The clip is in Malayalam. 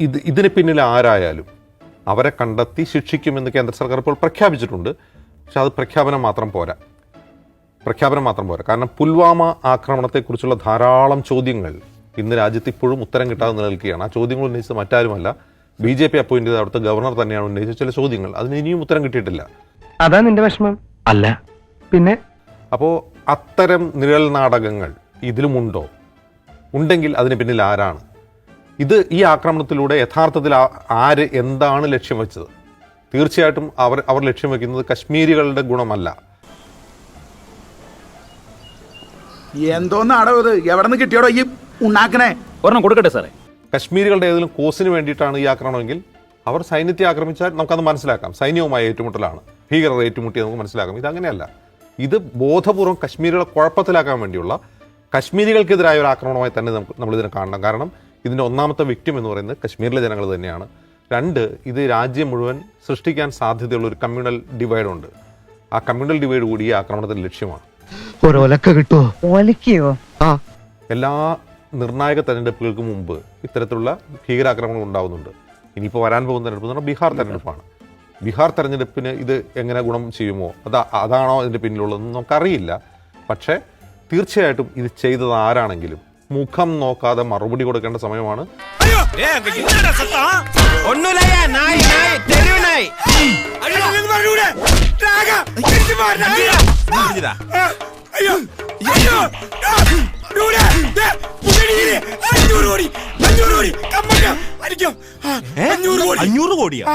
ഇത് ഇതിന് പിന്നിൽ ആരായാലും അവരെ കണ്ടെത്തി ശിക്ഷിക്കുമെന്ന് കേന്ദ്ര സർക്കാർ ഇപ്പോൾ പ്രഖ്യാപിച്ചിട്ടുണ്ട്. പക്ഷെ അത് പ്രഖ്യാപനം മാത്രം പോരാ. പ്രഖ്യാപനം മാത്രം പോരാ. കാരണം പുൽവാമ ആക്രമണത്തെക്കുറിച്ചുള്ള ധാരാളം ചോദ്യങ്ങൾ ഇന്ന് രാജ്യത്ത് ഇപ്പോഴും ഉത്തരം കിട്ടാതെ നിലനിൽക്കുകയാണ്. ആ ചോദ്യങ്ങൾ ഉന്നയിച്ചത് മറ്റാരുമല്ല. ബി ജെ പി അപ്പോയിന്റ് ചെയ്ത അവിടുത്തെ ഗവർണർ തന്നെയാണ് ഉന്നയിച്ച ചില ചോദ്യങ്ങൾ. അതിന് ഇനിയും ഉത്തരം കിട്ടിയിട്ടില്ല. അതാ നിന്റെ വിഷമം? അല്ല. പിന്നെ? അപ്പോൾ അത്തരം നിഴൽ നാടകങ്ങൾ ഇതിലുമുണ്ടോ? ഉണ്ടെങ്കിൽ അതിന് പിന്നിൽ ആരാണ്? ഇത് ഈ ആക്രമണത്തിലൂടെ യഥാർത്ഥത്തിൽ ആര് എന്താണ് ലക്ഷ്യം വെച്ചത്? തീർച്ചയായിട്ടും അവർ അവർ ലക്ഷ്യം വെക്കുന്നത് കശ്മീരികളുടെ ഗുണമല്ല. എന്തോന്നാടോ ഇത്? എവിടെ നിന്ന് കിട്ടിയോടോ ഈ ഉണ്ടാക്കണേ ഒരെണ്ണം കൊടുക്കട്ടെ സാറേ. കശ്മീരികളുടെ ഏതെങ്കിലും കോസിന് വേണ്ടിയിട്ടാണ് ഈ ആക്രമണമെങ്കിൽ അവർ സൈന്യത്തെ ആക്രമിച്ചാൽ നമുക്കത് മനസ്സിലാക്കാം. സൈന്യവുമായ ഏറ്റുമുട്ടലാണ്. ഭീകരർ ഏറ്റുമുട്ടിയത് നമുക്ക് മനസ്സിലാക്കാം. ഇതങ്ങനെയല്ല. ഇത് ബോധപൂർവം കശ്മീരികളെ കുഴപ്പത്തിലാക്കാൻ വേണ്ടിയുള്ള കശ്മീരികൾക്കെതിരായ ഒരു ആക്രമണമായി തന്നെ നമുക്ക് നമ്മളിതിനെ കാണണം. കാരണം ഇതിന്റെ ഒന്നാമത്തെ വിക്ടിം എന്ന് പറയുന്നത് കശ്മീരിലെ ജനങ്ങൾ തന്നെയാണ്. രണ്ട് ഇത് രാജ്യം മുഴുവൻ സൃഷ്ടിക്കാൻ സാധ്യതയുള്ള ഒരു കമ്മ്യൂണൽ ഡിവൈഡുണ്ട് ആ കമ്മ്യൂണൽ ഡിവൈഡ് കൂടി ഈ ആക്രമണത്തിന്റെ ലക്ഷ്യമാണ്. ഒരൊലക്ക കിട്ടുമോ ഒലക്കയോ? ആ. എല്ലാ നിർണായക തെരഞ്ഞെടുപ്പുകൾക്ക് മുമ്പ് ഇത്തരത്തിലുള്ള ഭീകരാക്രമണങ്ങൾ ഉണ്ടാകുന്നുണ്ട് ഇനിയിപ്പോൾ വരാൻ പോകുന്ന തെരഞ്ഞെടുപ്പ് എന്ന് പറഞ്ഞാൽ ബീഹാർ തെരഞ്ഞെടുപ്പാണ്. ബീഹാർ തെരഞ്ഞെടുപ്പിന് ഇത് എങ്ങനെ ഗുണം ചെയ്യുമോ അത് അതാണോ അതിന്റെ പിന്നിലുള്ളതെന്ന് നമുക്കറിയില്ല. പക്ഷേ തീർച്ചയായിട്ടും ഇത് ചെയ്തത് ആരാണെങ്കിലും മുഖം നോക്കാതെ മറുപടി കൊടുക്കേണ്ട സമയമാണ്. അഞ്ഞൂറ് കോടിയാ?